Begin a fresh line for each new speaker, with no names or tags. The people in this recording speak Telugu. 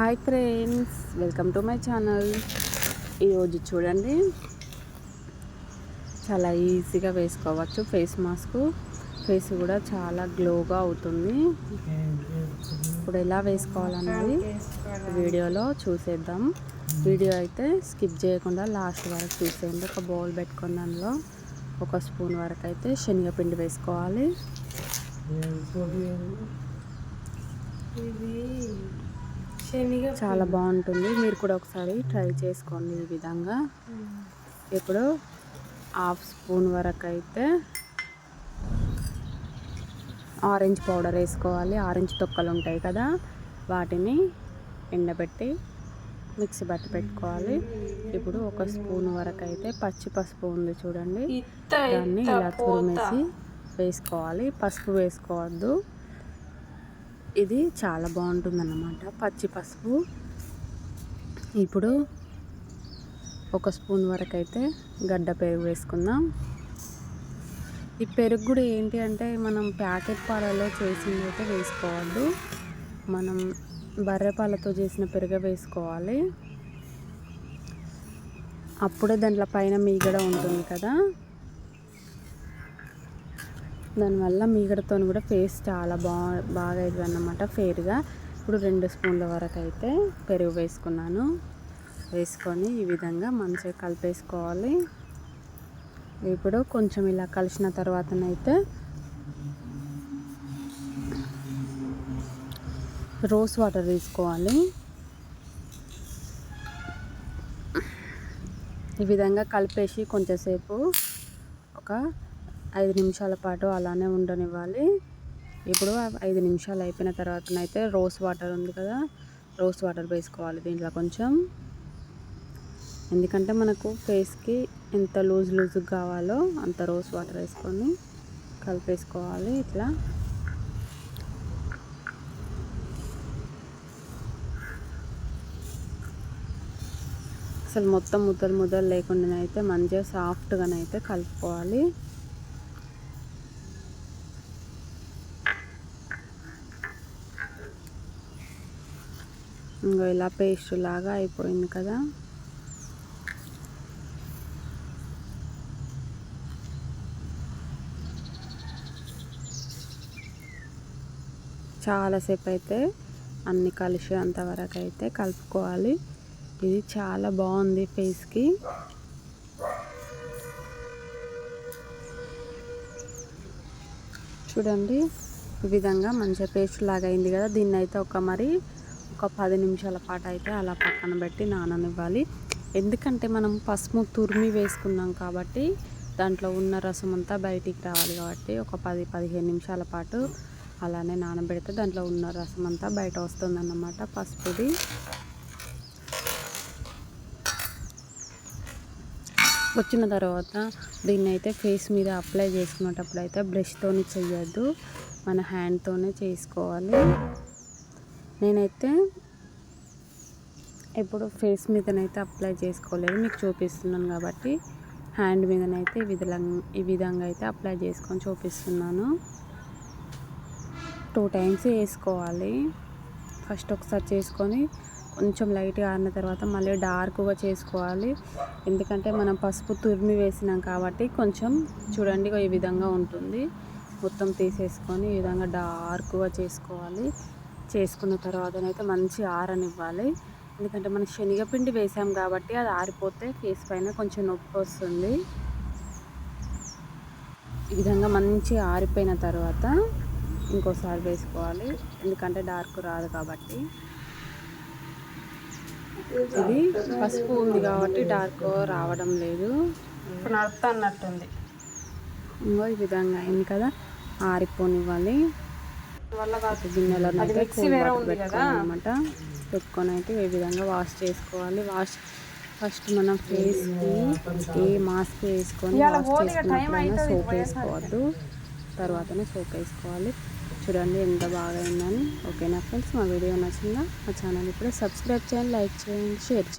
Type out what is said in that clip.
Hi friends welcome to my channel. ఈరోజు చూడండి చాలా ఈజీగా వేసుకోవచ్చు ఫేస్ మాస్క్. ఫేస్ కూడా చాలా గ్లోగా అవుతుంది. ఇప్పుడు ఎలా వేసుకోవాలన్నది వీడియోలో చూసేద్దాం. వీడియో అయితే స్కిప్ చేయకుండా లాస్ట్ వరకు చూసేయండి. ఒక బౌల్ పెట్టుకున్న దానిలో ఒక స్పూన్ వరకు అయితే శనగపిండి వేసుకోవాలి.
ఇది
చాలా బాగుంటుంది. మీరు కూడా ఒకసారి ట్రై చేసుకోండి ఈ విధంగా. ఇప్పుడు హాఫ్ స్పూన్ వరకు అయితే ఆరెంజ్ పౌడర్ వేసుకోవాలి. ఆరెంజ్ తొక్కలు ఉంటాయి కదా వాటిని ఎండబెట్టి మిక్సీ బట్టి పెట్టుకోవాలి. ఇప్పుడు ఒక స్పూన్ వరకు అయితే పచ్చి పసుపు ఉంది చూడండి. దాన్ని ఇలా తురిమేసి వేసుకోవాలి. పసుపు వేసుకోవద్దు. ఇది చాలా బాగుంటుంది అన్నమాట పచ్చి పసుపు. ఇప్పుడు ఒక స్పూన్ వరకు అయితే గడ్డ పెరుగు వేసుకుందాం. ఈ పెరుగు కూడా ఏంటి అంటే మనం ప్యాకెట్ పాలలో చేసింది అయితే వేసుకోవద్దు. మనం బర్రె పాలతో చేసిన పెరుగు వేసుకోవాలి. అప్పుడే దాంట్లో పైన మీగడ ఉంటుంది కదా. దానివల్ల మీగడతో కూడా ఫేస్ చాలా బాగా బాగా అవుతుంది అన్నమాట ఫేర్గా. ఇప్పుడు రెండు స్పూన్ల వరకు అయితే పెరుగు వేసుకున్నాను. వేసుకొని ఈ విధంగా మంచిగా కలిపేసుకోవాలి. ఇప్పుడు కొంచెం ఇలా కలిసిన తర్వాతనైతే రోస్ వాటర్ తీసుకోవాలి. ఈ విధంగా కలిపేసి కొంచెంసేపు ఒక ఐదు నిమిషాల పాటు అలానే ఉండనివ్వాలి. ఇప్పుడు ఐదు నిమిషాలు అయిపోయిన తర్వాతనైతే రోస్ వాటర్ ఉంది కదా రోస్ వాటర్ వేసుకోవాలి దీంట్లో కొంచెం. ఎందుకంటే మనకు ఫేస్కి ఎంత లూజ్ లూజ్గా కావాలో అంత రోస్ వాటర్ వేసుకొని కలిపేసుకోవాలి ఇట్లా. అసలు మొత్తం ముద్దలు ముద్దలు లేకుండా అయితే మంచిగా సాఫ్ట్గానైతే కలుపుకోవాలి. ఇంకో ఇలా పేస్ట్ లాగా అయిపోయింది కదా. చాలాసేపు అయితే అన్ని కలిసి అంతవరకు అయితే కలుపుకోవాలి. ఇది చాలా బాగుంది ఫేస్కి చూడండి ఈ విధంగా మంచిగా పేస్ట్ లాగా అయింది కదా. దీన్ని అయితే ఒక మరి ఒక పది నిమిషాల పాటు అయితే అలా పక్కన పెట్టి నాననివ్వాలి. ఎందుకంటే మనం పసుపు తురిమి వేసుకున్నాం కాబట్టి దాంట్లో ఉన్న రసం అంతా బయటికి రావాలి కాబట్టి ఒక పది పదిహేను నిమిషాల పాటు అలానే నానబెడితే దాంట్లో ఉన్న రసం అంతా బయట వస్తుందన్నమాట పసుపుది. వచ్చిన తర్వాత దీన్ని అయితే ఫేస్ మీద అప్లై చేసుకునేటప్పుడు అయితే బ్రష్తోని చేయొద్దు మన హ్యాండ్తోనే చేసుకోవాలి. నేనైతే ఎప్పుడు ఫేస్ మీదనైతే అప్లై చేసుకోలేదు. మీకు చూపిస్తున్నాను కాబట్టి హ్యాండ్ మీదనైతే ఈ విధంగా ఈ విధంగా అయితే అప్లై చేసుకొని చూపిస్తున్నాను. టూ టైమ్స్ వేసుకోవాలి. ఫస్ట్ ఒకసారి చేసుకొని కొంచెం లైట్గా ఆరిన తర్వాత మళ్ళీ డార్క్గా చేసుకోవాలి. ఎందుకంటే మనం పసుపు తురిమి వేసినాం కాబట్టి కొంచెం చూడండి ఈ విధంగా ఉంటుంది. మొత్తం తీసేసుకొని ఈ విధంగా డార్క్గా చేసుకోవాలి. చేసుకున్న తర్వాతనైతే మంచి ఆరనివ్వాలి. ఎందుకంటే మనం శనగపిండి వేసాం కాబట్టి అది ఆరిపోతే ఫేస్ పైన కొంచెం నొప్పి వస్తుంది. ఈ విధంగా మంచి ఆరిపోయిన తర్వాత ఇంకోసారి వేసుకోవాలి. ఎందుకంటే డార్క్ రాదు కాబట్టి. ఇది పసుపు ఉంది కాబట్టి డార్క్ రావడం లేదు.
ఇప్పుడు నడుపుతా అన్నట్టుంది.
ఇంకో ఈ విధంగా అయింది కదా. ఆరిపోనివ్వాలి. గిన్నెలో అనమాట పెట్టుకొని అయితే ఈ విధంగా వాష్ చేసుకోవాలి? వాష్ ఫస్ట్ మనం ఫేస్కి ఏ మాస్క్ వేసుకొని వాష్ చేసుకున్నప్పుడైనా సోప్ వేసుకోవద్దు. తర్వాతనే సోప్ వేసుకోవాలి. చూడండి ఎంత బాగా అయిందని ఓకేనా ఫ్రెండ్స్? మా వీడియో నచ్చిందా? మా ఛానల్ ఇప్పుడే సబ్స్క్రైబ్ చేయండి లైక్ చేయండి షేర్ చేయండి.